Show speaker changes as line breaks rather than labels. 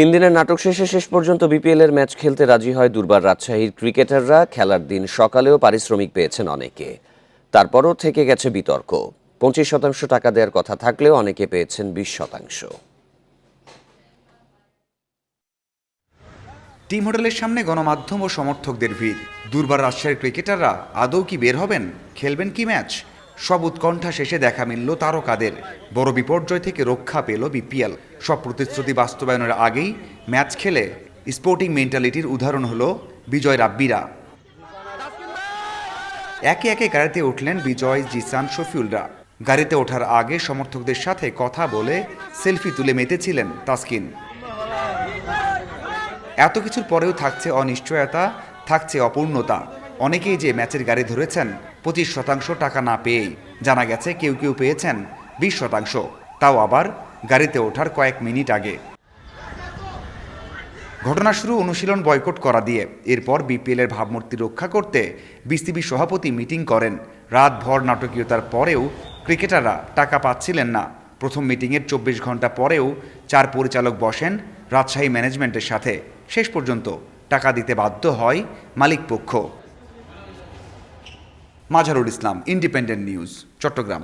তিন দিনের নাটক শেষে শেষ পর্যন্ত বিপিএল এর ম্যাচ খেলতে রাজি হয় দুর্বার রাজশাহীর ক্রিকেটাররা। খেলার দিন সকালেও পারিশ্রমিক পেয়েছেন অনেকে। তারপরও থেকে গেছে বিতর্ক। পঁচিশ শতাংশ টাকা দেওয়ার কথা থাকলেও অনেকে পেয়েছেন বিশ শতাংশ।
টিম হোটেলের সামনে গণমাধ্যম ও সমর্থকদের ভিড়। দুর্বার রাজশাহীর ক্রিকেটাররা আদৌ কি বের হবেন? খেলবেন কি ম্যাচ? সব উৎকণ্ঠা শেষে দেখা মিলল তারকাদের। বড় বিপর্যয় থেকে রক্ষা পেল বিপিএল। সব প্রতিশ্রুতি বাস্তবায়নের আগেই ম্যাচ খেলে স্পোর্টিং মেন্টালিটির উদাহরণ হলো বিজয় রাব্বিরা। একে একে গাড়িতে উঠলেন বিজয়, জিসান, শফিউলরা। গাড়িতে ওঠার আগে সমর্থকদের সাথে কথা বলে সেলফি তুলে মেতেছিলেন তাসকিন। এত কিছুর পরেও থাকছে অনিশ্চয়তা, থাকছে অপূর্ণতা। অনেকেই যে ম্যাচের গাড়ি ধরেছেন, পঁচিশ শতাংশ টাকা না পেয়েই। জানা গেছে কেউ কেউ পেয়েছেন বিশ শতাংশ। তাও আবার গাড়িতে ওঠার কয়েক মিনিট আগে। ঘটনা শুরু অনুশীলন বয়কট করা দিয়ে। এরপর বিপিএলের ভাবমূর্তি রক্ষা করতে বিসিবি সভাপতি মিটিং করেন। রাতভর নাটকীয়তার পরেও ক্রিকেটাররা টাকা পাচ্ছিলেন না। প্রথম মিটিংয়ের চব্বিশ ঘণ্টা পরেও চার পরিচালক বসেন রাজশাহী ম্যানেজমেন্টের সাথে। শেষ পর্যন্ত টাকা দিতে বাধ্য হয় মালিক মাঝারুল ইসলাম ইন্ডিপেন্ডেন্ট নিউজ চট্টগ্রাম